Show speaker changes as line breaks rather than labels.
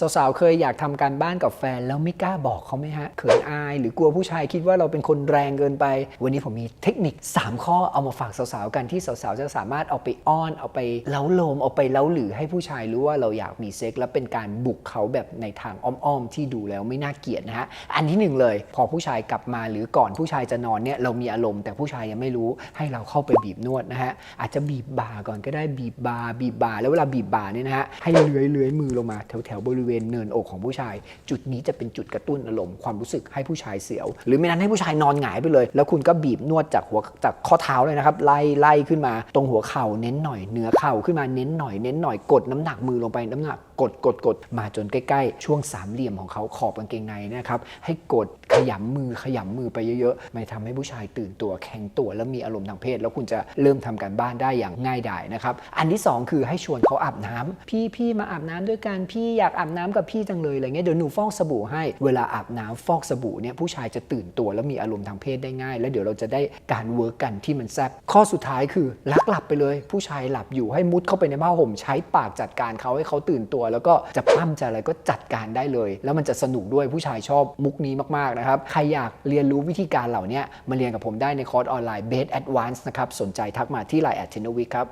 สาวๆ เคยอยากทำการบ้านกับแฟน แล้วไม่กล้าบอกเขาไหมฮะ เขินอาย หรือกลัวผู้ชายคิดว่าเราเป็นคนแรงเกินไป วันนี้ผมมีเทคนิค 3 ข้อเอามาฝากสาวๆ กันที่สาวๆ จะสามารถเอาไปอ้อน เอาไปเล้าโลม เอาไปเล้าหรือให้ผู้ชายรู้ว่าเราอยากมีเซ็กและเป็นการบุกเขาแบบในทางอ้อมๆ ที่ดูแล้วไม่น่าเกลียดนะฮะ อันที่หนึ่งเลย พอผู้ชายกลับมาหรือก่อนผู้ชายจะนอนเนี่ยเรามีอารมณ์ แต่ผู้ชายยังไม่รู้ให้เราเข้าไปบีบนวดนะฮะ อาจจะบีบบ่าก่อนก็ได้บีบบ่าบีบบ่าแล้วเวลาบีบบ่าเนี่ยนะฮะให้เลื้อยเลื้อยมือลงมาแถวแถวๆบริริเวณเนินอกของผู้ชาย จุดนี้จะเป็นจุดกระตุ้นอารมณ์ความรู้สึกให้ผู้ชายเสียว หรือไม่นั้นให้ผู้ชายนอนหงายไปเลย แล้วคุณก็บีบนวดจากหัวจากข้อเท้าเลยนะครับไล่ไล่ขึ้นมาตรงหัวเข่าเน้นหน่อยเหนือเข่าขึ้นมาเน้นหน่อยเน้นหน่อยกดน้ำหนักมือลงไปน้ำหนักกดกดกดมาจนใกล้ๆ ช่วงสามเหลี่ยมของเขาขอบกางเกงในนะครับให้กด ขยำมือขยำมือไปเยอะๆไม่ทำให้ผู้ชายตื่นตัวแข็งตัวแล้วมีอารมณ์ทางเพศ แล้วคุณจะเริ่มทำการบ้านได้อย่างง่ายดายนะครับ อันที่สองคือให้ชวนเขาอาบน้ำพี่พี่มาอาบน้ำด้วยกันพี่อยากอาบน้ำกับพี่จังเลยอะไรเงี้ยเดี๋ยวหนูฟอกสบู่ให้เวลาอาบน้ำฟอกสบู่เนี่ยผู้ชายจะตื่นตัวแล้วมีอารมณ์ทางเพศได้ง่าย แล้วเดี๋ยวเราจะได้การเวิร์กกันที่มันแซ่บข้อสุดท้ายคือลักหลับไปเลย ผู้ชายหลับอยู่ให้มุดเข้าไปในผ้าห่มใช้ปากจัดการเขาให้เขาตื่นตัว แล้วก็จะปั้มจะอะไรก็จัดการได้เลย แล้วมันจะสนุกด้วยผู้ชายชอบมุกนี้มากๆนะครับ ใครอยากเรียนรู้วิธีการเหล่านี้มาเรียนกับผมได้ในคอร์สออนไลน์ Base Advance นะครับ สนใจทักมาที่ Line แอดเทนวิครับ